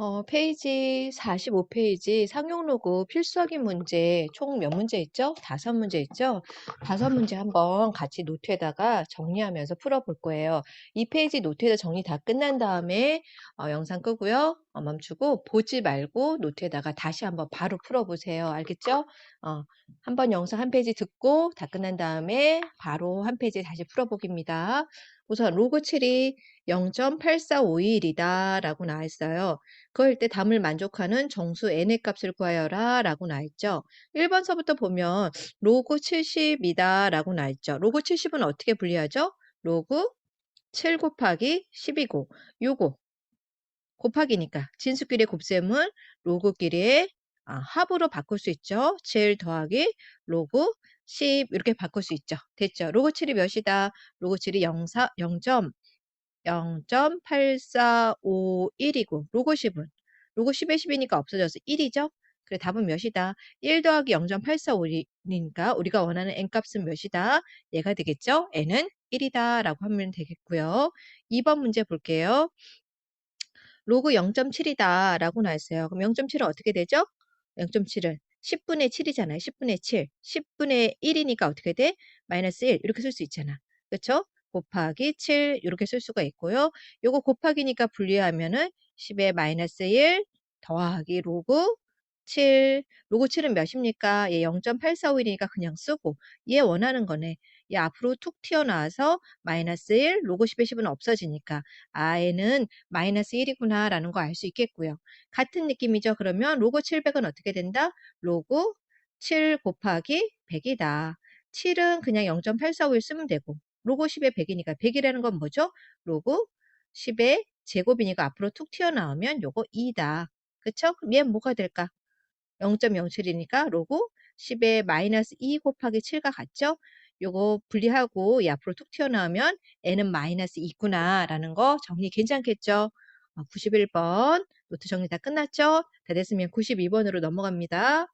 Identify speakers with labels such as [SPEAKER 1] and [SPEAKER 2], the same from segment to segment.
[SPEAKER 1] 어, 페이지 45페이지 상용 로고 필수 확인 문제 총 몇 문제 있죠? 다섯 문제 있죠? 다섯 문제 한번 같이 노트에다가 정리하면서 풀어볼 거예요. 이 페이지 노트에다 정리 다 끝난 다음에 어, 영상 끄고요. 어, 멈추고 보지 말고 노트에다가 다시 한번 바로 풀어보세요. 알겠죠? 어, 한번 영상 한 페이지 듣고 다 끝난 다음에 바로 한 페이지 다시 풀어보기입니다. 우선 로그 7이 0.8451이다 라고 나와 있어요. 그럴 때 담을 만족하는 정수 n의 값을 구하여라 라고 나와 있죠. 1번서부터 보면 로그 70이다 라고 나와 있죠. 로그 70은 어떻게 분리하죠? 로그 7 곱하기 12고 요거 곱하기니까 진수끼리의 곱셈은 로그끼리의 아, 합으로 바꿀 수 있죠. 7 더하기 로그 10 이렇게 바꿀 수 있죠. 됐죠. 로그 7이 몇이다? 로그 7이 0, 4, 0. 0.8451이고 로고 10은 로고 10에 10이니까 없어져서 1이죠. 그래 답은 몇이다? 1 더하기 0.8451이니까 우리가 원하는 n값은 몇이다? 얘가 되겠죠? n은 1이다 라고 하면 되겠고요. 2번 문제 볼게요. 로그 0.7이다 라고 나왔어요. 그럼 0.7은 어떻게 되죠? 0.7은 10분의 7이잖아요. 10분의 7. 10분의 1이니까 어떻게 돼? 마이너스 1 이렇게 쓸 수 있잖아. 그렇죠? 곱하기 7 이렇게 쓸 수가 있고요. 요거 곱하기니까 분리하면은 10의 마이너스 1 더하기 로그 7 로그 7은 몇입니까? 얘 0.845이니까 그냥 쓰고 얘 원하는 거네. 얘 앞으로 툭 튀어나와서 마이너스 1 로그 10의 10은 없어지니까 아 얘는 마이너스 1이구나 라는 거 알 수 있겠고요. 같은 느낌이죠. 그러면 로그 700은 어떻게 된다? 로그 7 곱하기 100이다. 7은 그냥 0.845를 쓰면 되고 로그 10의 100이니까 100이라는 건 뭐죠? 로그 10의 제곱이니까 앞으로 툭 튀어나오면 요거 2다. 그쵸? 그럼 얘는 뭐가 될까? 0.07이니까 로그 10의 마이너스 2 곱하기 7과 같죠? 요거 분리하고 이 앞으로 툭 튀어나오면 n은 마이너스 2구나 라는 거 정리 괜찮겠죠? 91번 어, 노트 정리 다 끝났죠? 다 됐으면 92번으로 넘어갑니다.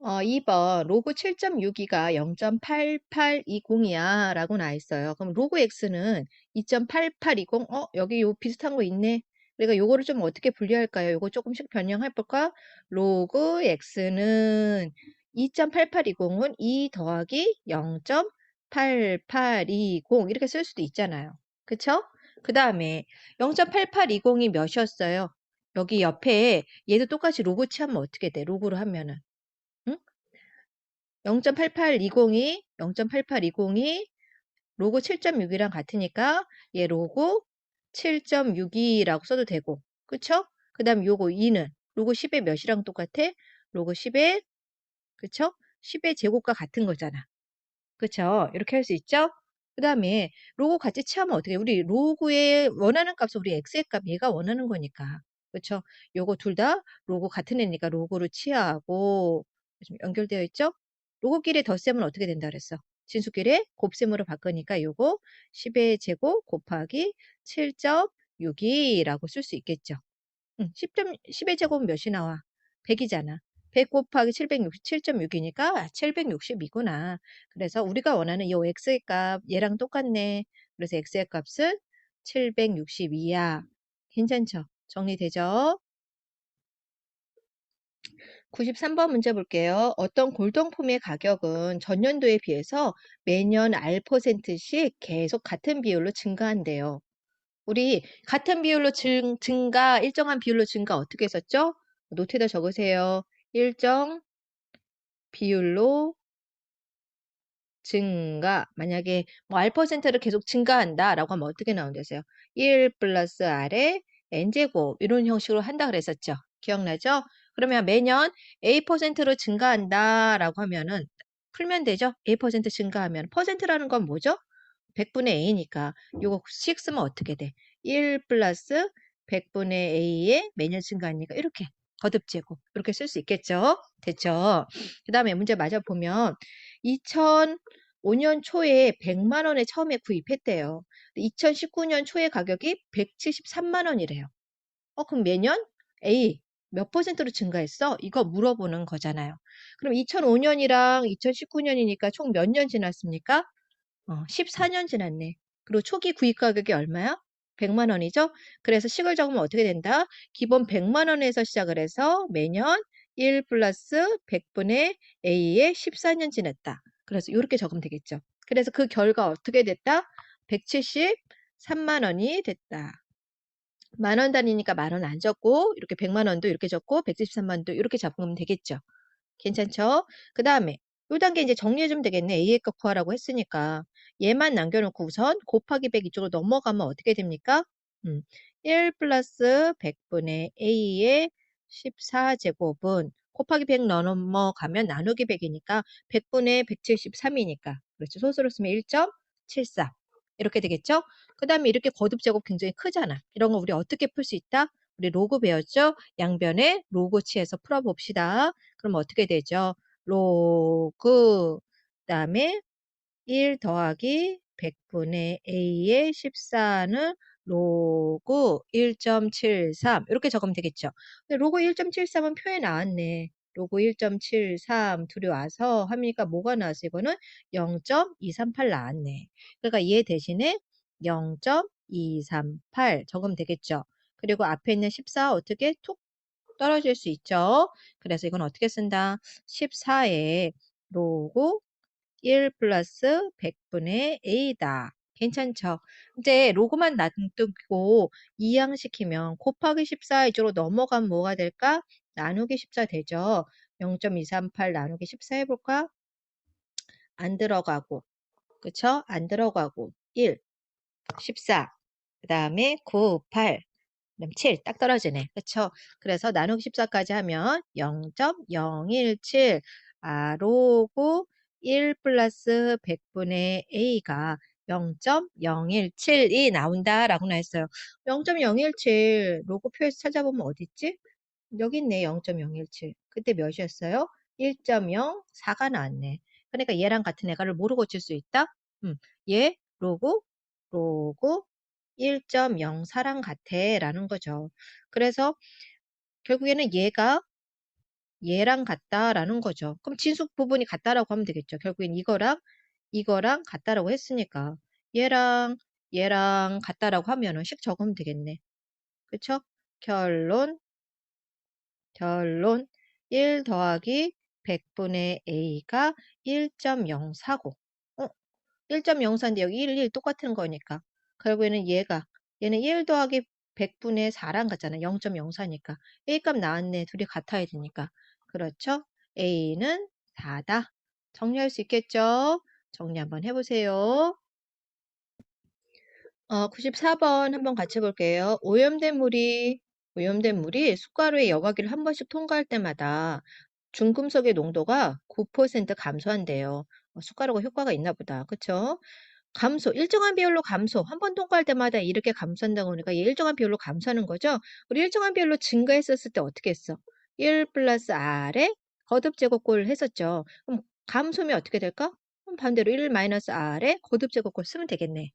[SPEAKER 1] 어, 2번 로그 7.62가 0.8820이야 라고 나와 있어요. 그럼 로그 x는 2.8820 어 여기 요 비슷한 거 있네. 우리가 요거를 좀 어떻게 분리할까요? 요거 조금씩 변형해 볼까? 로그 x는 2.8820은 2 더하기 0.8820 이렇게 쓸 수도 있잖아요. 그쵸? 그 다음에 0.8820이 몇이었어요? 여기 옆에 얘도 똑같이 로그 치하면 어떻게 돼? 로그로 하면은 0.8820이 0.8820이 로고 7.6이랑 같으니까 얘 로고 7.62라고 써도 되고 그쵸? 그 다음 요거 2는 로고 10의 몇이랑 똑같아? 로고 10의 그쵸? 10의 제곱과 같은 거잖아. 그쵸? 이렇게 할 수 있죠? 그 다음에 로고 같이 취하면 어떻게 우리 로고의 원하는 값은 우리 x의 값 얘가 원하는 거니까 그쵸? 요거 둘 다 로고 같은 애니까 취하고 좀 연결되어 있죠? 로고끼리 덧셈은 어떻게 된다 그랬어? 진수끼리 곱셈으로 바꾸니까 요거 10의 제곱 곱하기 7.62라고 쓸 수 있겠죠. 응, 10점, 10의 제곱은 몇이 나와? 100이잖아. 100 곱하기 767.6이니까 760이구나. 그래서 우리가 원하는 이 x의 값 얘랑 똑같네. 그래서 x의 값은 762야. 괜찮죠? 정리되죠? 93번 문제 볼게요. 어떤 골동품의 가격은 전년도에 비해서 매년 R%씩 계속 같은 비율로 증가한대요. 우리 같은 비율로 증, 증가, 일정한 비율로 증가 어떻게 했었죠? 노트에다 적으세요. 일정 비율로 증가. 만약에 뭐 R%를 계속 증가한다 라고 하면 어떻게 나온다세요? 1 플러스 R의 N제곱 이런 형식으로 한다 그랬었죠. 기억나죠? 그러면 매년 A%로 증가한다 라고 하면은 풀면 되죠? A% 증가하면 퍼센트라는 건 뭐죠? 100분의 A니까 요거 식 쓰면 어떻게 돼? 1 플러스 100분의 A의 매년 증가하니까 이렇게 거듭 제곱 이렇게 쓸 수 있겠죠? 됐죠? 그 다음에 문제 맞아 보면 2005년 초에 100만 원에 처음에 구입했대요. 2019년 초에 가격이 173만 원이래요. 어 그럼 매년 A 몇 퍼센트로 증가했어? 이거 물어보는 거잖아요. 그럼 2005년이랑 2019년이니까 총 몇 년 지났습니까? 어, 14년 지났네. 그리고 초기 구입 가격이 얼마야? 100만 원이죠? 그래서 식을 적으면 어떻게 된다? 기본 100만 원에서 시작을 해서 매년 1 플러스 100분의 A에 14년 지냈다. 그래서 이렇게 적으면 되겠죠. 그래서 그 결과 어떻게 됐다? 173만 원이 됐다. 만 원 단위니까 만 원 안 적고 이렇게 100만 원도 이렇게 적고 173만 원도 이렇게 잡으면 되겠죠. 괜찮죠? 그 다음에 요 단계 이제 정리해주면 되겠네. A의 값 구하라고 했으니까 얘만 남겨놓고 우선 곱하기 100 이쪽으로 넘어가면 어떻게 됩니까? 음, 1 플러스 100분의 A의 14제곱은 곱하기 100 넘어가면 나누기 100이니까 100분의 173이니까 그렇죠. 소수로 쓰면 1.74 이렇게 되겠죠? 그 다음에 이렇게 거듭 제곱 굉장히 크잖아. 이런 거 우리 어떻게 풀 수 있다? 우리 로그 배웠죠? 양변에 로그 취해서 풀어봅시다. 그럼 어떻게 되죠? 로그 그다음에 1 더하기 100분의 A의 14는 로그 1.73 이렇게 적으면 되겠죠. 근데 로그 1.73은 표에 나왔네. 로그 1.73 둘이 와서 합니까? 뭐가 나왔어? 이거는 0.238 나왔네. 그러니까 얘 대신에 0.238 적으면 되겠죠. 그리고 앞에 있는 14 어떻게 툭 떨어질 수 있죠. 그래서 이건 어떻게 쓴다? 14에 로고 1 플러스 100분의 A다. 괜찮죠? 이제 로고만 놔두고 이항시키면 곱하기 14 이쪽으로 넘어가면 뭐가 될까? 나누기 14 되죠. 0.238 나누기 14 해볼까? 안 들어가고 그쵸? 안 들어가고 1 14 그 다음에 9 8 그럼 7 딱 떨어지네. 그쵸? 그래서 나누기 14까지 하면 0.017 아, 로고 1 플러스 100분의 A가 0.017이 나온다라고 나했어요. 0.017 로고표에서 찾아보면 어디 있지? 여기 있네. 0.017. 그때 몇이었어요? 1.04가 나왔네. 그러니까 얘랑 같은 애가를 뭐로 고칠 수 있다? 음, 얘 로고 로고 1.04랑 같아 라는 거죠. 그래서 결국에는 얘가 얘랑 같다라는 거죠. 그럼 진수 부분이 같다라고 하면 되겠죠. 결국엔 이거랑 이거랑 같다라고 했으니까 얘랑 얘랑 같다라고 하면은 식 적으면 되겠네. 그쵸? 결론 결론 1 더하기 100분의 A가 1.049 어? 1.04인데 여기 1, 1 똑같은 거니까 결국에는 얘가 얘는 1 더하기 100분의 4랑 같잖아. 0.04니까 A값 나왔네. 둘이 같아야 되니까. 그렇죠? A는 4다. 정리할 수 있겠죠? 정리 한번 해보세요. 어, 94번 한번 같이 볼게요. 오염된 물이 오염된 물이 숟가루의 여과기를 한 번씩 통과할 때마다 중금속의 농도가 9% 감소한대요. 어, 숟가루가 효과가 있나 보다. 그쵸? 감소, 일정한 비율로 감소. 한 번 통과할 때마다 이렇게 감소한다고 하니까 일정한 비율로 감소하는 거죠. 우리 일정한 비율로 증가했었을 때 어떻게 했어? 1 플러스 R에 거듭 제곱골을 했었죠. 그럼 감소면 어떻게 될까? 그럼 반대로 1 마이너스 R에 거듭 제곱골 쓰면 되겠네.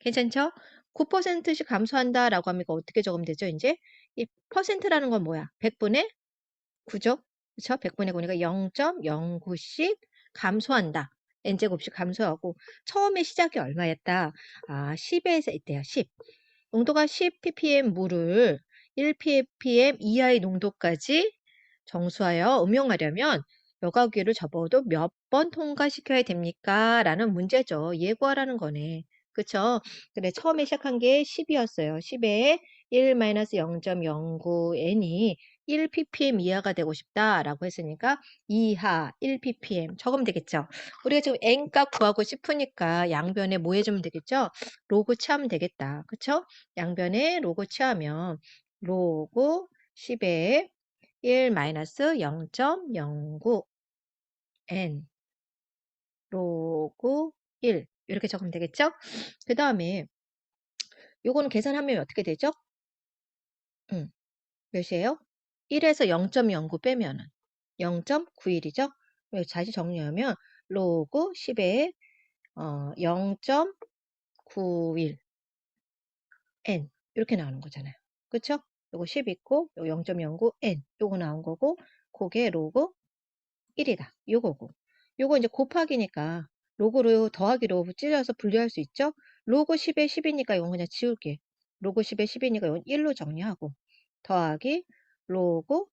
[SPEAKER 1] 괜찮죠? 9%씩 감소한다라고 하면 어떻게 적으면 되죠? 이제 이 퍼센트라는 건 뭐야? 100분의 9죠? 그쵸? 100분의 9니까 0.09씩 감소한다. n제곱씩 감소하고 처음에 시작이 얼마였다? 아, 10에서 있대요. 10. 농도가 10 ppm 물을 1 ppm 이하의 농도까지 정수하여 음용하려면 여과기를 접어도 몇 번 통과시켜야 됩니까? 라는 문제죠. 예고하라는 거네. 그쵸? 근데 처음에 시작한 게 10이었어요. 10에 1-0.09n이 1 ppm 이하가 되고 싶다라고 했으니까 이하 1 ppm 적으면 되겠죠. 우리가 지금 n 값 구하고 싶으니까 양변에 뭐 해주면 되겠죠? 로그 취하면 되겠다. 그쵸? 양변에 로그 취하면 로그 10에 1 0.09 n 로그 1 이렇게 적으면 되겠죠? 그 다음에 요거는 계산하면 어떻게 되죠? 음, 몇이에요? 1에서 0.09 빼면은 0.91이죠? 다시 정리하면 로그 10에 어, 0.91 n 이렇게 나오는 거잖아요. 그쵸? 요거 10 있고 요거 0.09 n 요거 나온 거고 그게 로그 1이다. 요거고 요거 이제 곱하기니까 로그로 더하기로 찢어서 분리할 수 있죠? 로그 10에 10이니까 이건 그냥 지울게. 로그 10에 10이니까 이건 1로 정리하고 더하기 로그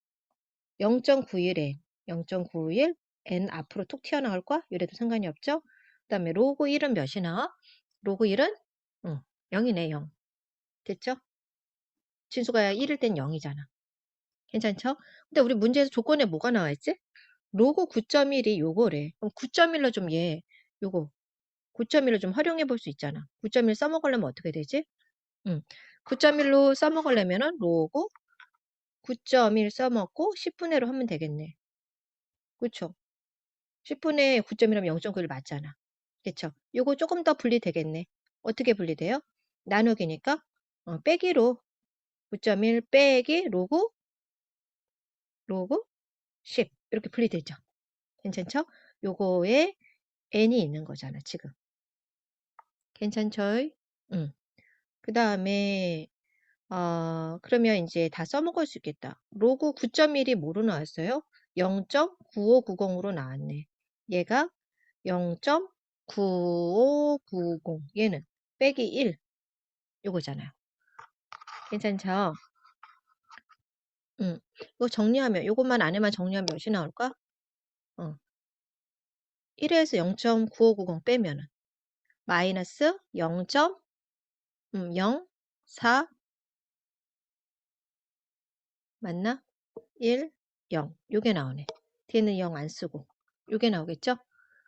[SPEAKER 1] 0.91에 0.91 n 앞으로 툭 튀어나올 거야? 이래도 상관이 없죠? 그 다음에 로그 1은 몇이나? 로그 1은 응, 0이네 0 됐죠? 진수가 1일 땐 0이잖아 괜찮죠? 근데 우리 문제에서 조건에 뭐가 나와 있지? 로그 9.1이 요거래 그럼 9.1로 좀 얘 요거 9.1로 좀 활용해 볼 수 있잖아 9.1 써먹으려면 어떻게 되지? 응. 9.1로 써먹으려면은 로그 9.1 써먹고 10분의 1로 하면 되겠네 그쵸? 10분의 9점이라면 0.9를 맞잖아. 그쵸? 요거 조금 더 분리되겠네. 어떻게 분리돼요? 나누기니까 어, 빼기로 9.1 빼기 로그 로그 10 이렇게 분리되죠. 괜찮죠? 요거에 n이 있는 거잖아 지금. 괜찮죠? 응. 그 다음에 어, 그러면 이제 다 써먹을 수 있겠다. 로그 9.1이 뭐로 나왔어요? 0.9590으로 나왔네. 얘가 0.9590 얘는 빼기 1 요거잖아요. 괜찮죠? 응. 이거 정리하면 요것만 안에만 정리하면 몇이 나올까? 어. 1에서 0.9590 빼면은 마이너스 0.04 맞나? 1, 0 요게 나오네. 뒤에는 0 안 쓰고 요게 나오겠죠?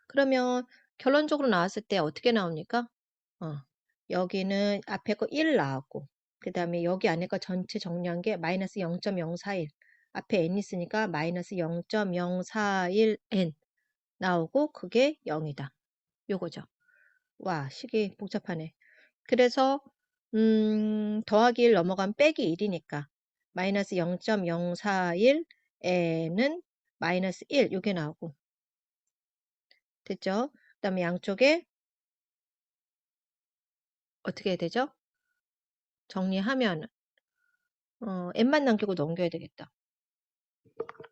[SPEAKER 1] 그러면 결론적으로 나왔을 때 어떻게 나옵니까? 어, 여기는 앞에 거 1 나왔고 그 다음에 여기 안에 거 전체 정리한 게 마이너스 0.041 앞에 n 있으니까 마이너스 0.041n 나오고 그게 0이다. 요거죠. 와 식이 복잡하네. 그래서 음, 더하기 1 넘어간 빼기 1이니까 마이너스 0.041n은 마이너스 1 요게 나오고 됐죠? 그 다음에 양쪽에 어떻게 해야 되죠? 정리하면 어, n만 남기고 넘겨야 되겠다.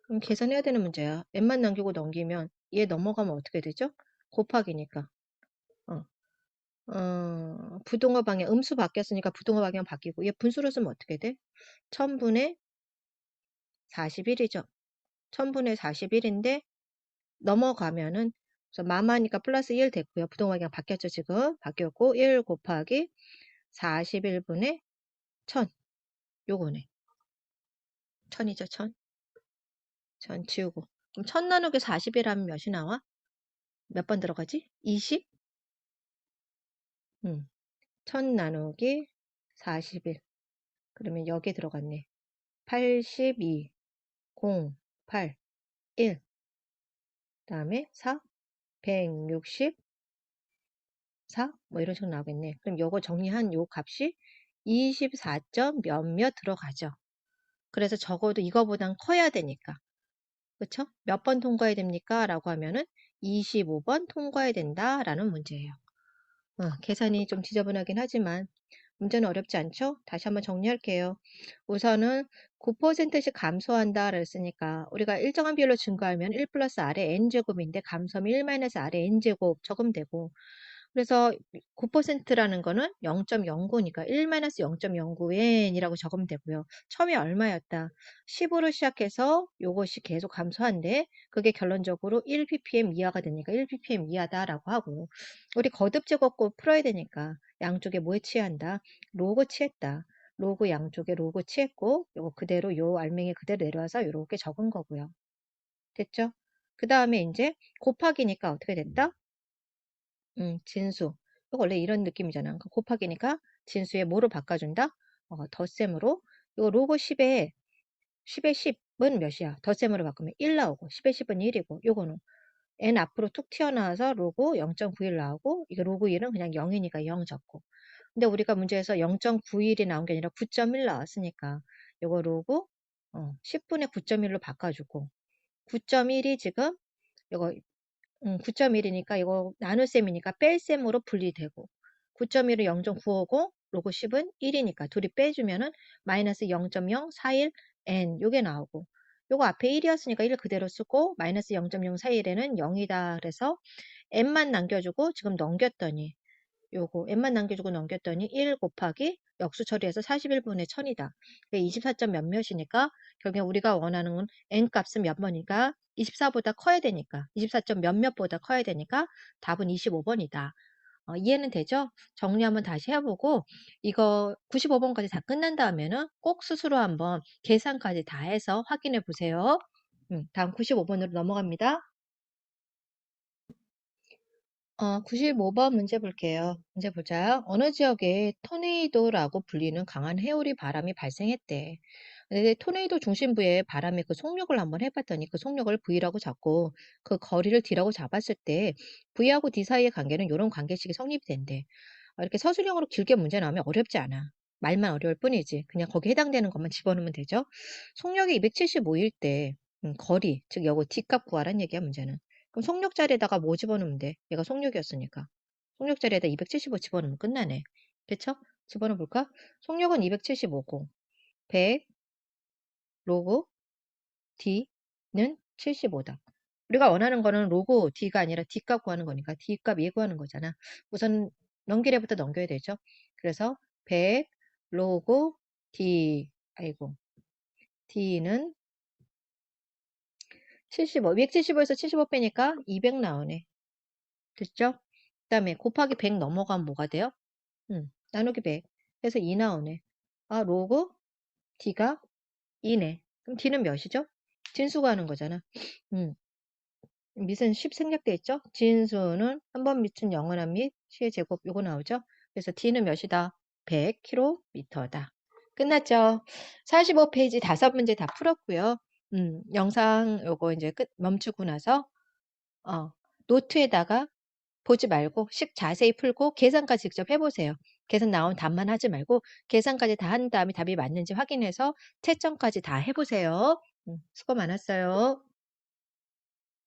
[SPEAKER 1] 그럼 계산해야 되는 문제야. n만 남기고 넘기면 얘 넘어가면 어떻게 되죠? 곱하기니까. 어, 어, 부동어 방향, 음수 바뀌었으니까 부동어 방향 바뀌고 얘 분수로 쓰면 어떻게 돼? 1000분의 41이죠. 1000분의 41인데 넘어가면은 그래서 마마니까 플러스 1 됐고요. 부동어 방향 바뀌었죠. 지금 바뀌었고 1 곱하기 41분의 1000 요거네. 1000이죠. 1000. 1000 지우고 그럼 1000 나누기 40이라면 몇이 나와? 몇 번 들어가지? 20? 음. 1000 나누기 41 그러면 여기에 들어갔네. 82 0 8 1 다음에 4 160 4뭐 이런 식으로 나오겠네. 그럼 요거 정리한 요 값이 24점 몇몇 들어가죠. 그래서 적어도 이거보단 커야 되니까. 그쵸? 몇 번 통과해야 됩니까? 라고 하면은 25번 통과해야 된다라는 문제예요. 어, 계산이 좀 지저분하긴 하지만 문제는 어렵지 않죠? 다시 한번 정리할게요. 우선은 9%씩 감소한다 그랬으니까 우리가 일정한 비율로 증가하면 1 플러스 R의 N제곱인데 감소하면 1 마이너스 R의 N제곱 적으되고 그래서 9%라는 거는 0.09니까 1-0.09n이라고 적으면 되고요. 처음에 얼마였다? 10으로 시작해서 요것이 계속 감소한데 그게 결론적으로 1ppm 이하가 되니까 1ppm 이하다라고 하고 우리 거듭 제곱법 풀어야 되니까 양쪽에 뭐에 취한다? 로그 취했다. 로그 양쪽에 로그 취했고 요거 그대로 요 알맹이 그대로 내려와서 요렇게 적은 거고요. 됐죠? 그 다음에 이제 곱하기니까 어떻게 된다? 음, 진수. 이거 원래 이런 느낌이잖아. 그러니까 곱하기니까 진수에 뭐로 바꿔준다? 어, 덧셈으로. 이거 로그 10에 10에 10은 몇이야? 덧셈으로 바꾸면 1 나오고 10에 10은 1이고 요거는 n 앞으로 툭 튀어나와서 로그 0.91 나오고 이거 로그 1은 그냥 0이니까 0 적고 근데 우리가 문제에서 0.91이 나온 게 아니라 9.1 나왔으니까 요거 로그 어, 10분의 9.1로 바꿔주고 9.1이 지금 이거 음, 9.1이니까 이거 나눗셈이니까 뺄셈으로 분리되고 9.1은 0.950 로고 10은 1이니까 둘이 빼주면은 마이너스 0.041n 요게 나오고 요거 앞에 1이었으니까 1 그대로 쓰고 마이너스 0.041에는 0이다 그래서 n만 남겨주고 지금 넘겼더니 요거 n만 남겨주고 넘겼더니 1 곱하기 역수 처리해서 41분의 1000이다. 24점 몇몇이니까 결국에 우리가 원하는 건 n 값은 몇 번이니까 24보다 커야 되니까 24점 몇몇보다 커야 되니까 답은 25번이다. 어, 이해는 되죠? 정리 한번 다시 해보고 이거 95번까지 다 끝난 다음에는 꼭 스스로 한번 계산까지 다 해서 확인해 보세요. 음, 다음 95번으로 넘어갑니다. 어, 95번 문제 볼게요. 문제 보자. 어느 지역에 토네이도라고 불리는 강한 해오리 바람이 발생했대. 근데 토네이도 중심부에 바람의 그 속력을 한번 해봤더니 그 속력을 V라고 잡고 그 거리를 D라고 잡았을 때 V하고 D 사이의 관계는 이런 관계식이 성립이 된대. 어, 이렇게 서술형으로 길게 문제 나오면 어렵지 않아. 말만 어려울 뿐이지. 그냥 거기에 해당되는 것만 집어넣으면 되죠. 속력이 275일 때 음, 거리, 즉 여기 D값 구하란 얘기야 문제는. 그럼 속력 자리에다가 뭐 집어넣으면 돼? 얘가 속력이었으니까. 속력 자리에다 275 집어넣으면 끝나네. 그쵸? 집어넣어 볼까? 속력은 275고 100 로그 D는 75다. 우리가 원하는 거는 로그 D가 아니라 D값 구하는 거니까 D값 예구하는 거잖아. 우선 넘기래부터 넘겨야 되죠. 그래서 100 로그 D 아이고 D는 75, 275에서 75 빼니까 200 나오네. 됐죠? 그 다음에 곱하기 100 넘어가면 뭐가 돼요? 음, 나누기 100. 해서 2 나오네. 아, 로그 D가 2네. 그럼 D는 몇이죠? 진수가 하는 거잖아. 음. 밑은 10 생략돼 있죠? 진수는 한 번 밑은 영원한 밑, 시의 제곱 요거 나오죠? 그래서 D는 몇이다? 100km다. 끝났죠? 45페이지 다섯 문제 다 풀었고요. 음, 영상 요거 이제 끝 멈추고 나서 어, 노트에다가 보지 말고 식 자세히 풀고 계산까지 직접 해 보세요. 계산 나온 답만 하지 말고 계산까지 다 한 다음에 답이 맞는지 확인해서 채점까지 다 해 보세요. 음, 수고 많았어요.